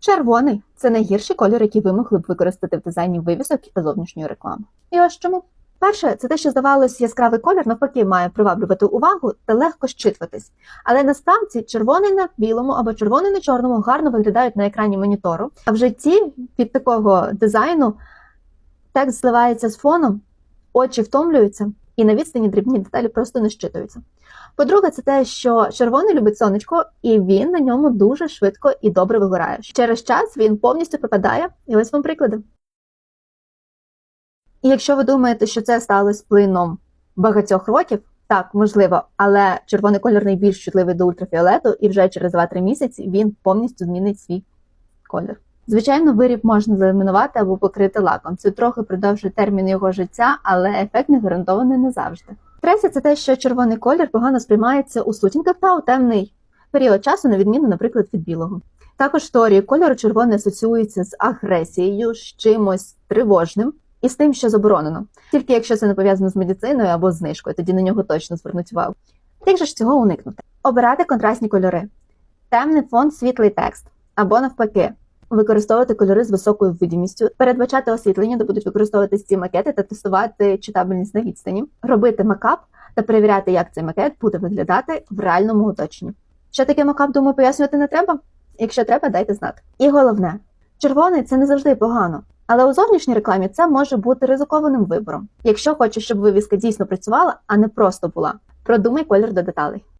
Червоний це найгірший колір, який ви могли б використати в дизайні вивісок та зовнішньої реклами. І ось чому. Перше, це те, що здавалось, яскравий колір навпаки має приваблювати увагу та легко щитуватись. Але насправді червоний на білому або червоний на чорному гарно виглядають на екрані монітору. А в житті від такого дизайну текст зливається з фоном, очі втомлюються, і на відстані дрібні деталі просто не щитуються. По-друге, це те, що червоний любить сонечко, і він на ньому дуже швидко і добре вигорає. Через час він повністю пропадає, і ось вам приклади. І якщо ви думаєте, що це сталося плином багатьох років, так, можливо, але червоний колір найбільш чутливий до ультрафіолету, і вже через 2-3 місяці він повністю змінить свій колір. Звичайно, виріб можна заламінувати або покрити лаком. Це трохи продовжує термін його життя, але ефект не гарантований не завжди. Третє, це те, що червоний колір погано сприймається у сутінках та у темний період часу, на відміну, наприклад, від білого. Також в теорії кольору червоний асоціюється з агресією, з чимось тривожним і з тим, що заборонено. Тільки якщо це не пов'язано з медициною або знижкою, тоді на нього точно звернуть увагу. Як же ж цього уникнути? Обирати контрастні кольори, темний фон, світлий текст або навпаки. Використовувати кольори з високою видимістю, передбачати освітлення, де будуть використовуватись ці макети та тестувати читабельність на відстані, робити макап та перевіряти, як цей макет буде виглядати в реальному оточенні. Що таке макап, думаю, пояснювати не треба. Якщо треба, дайте знати. І головне, червоний це не завжди погано, але у зовнішній рекламі це може бути ризикованим вибором. Якщо хочеш, щоб вивіска дійсно працювала, а не просто була. Продумай колір до деталей.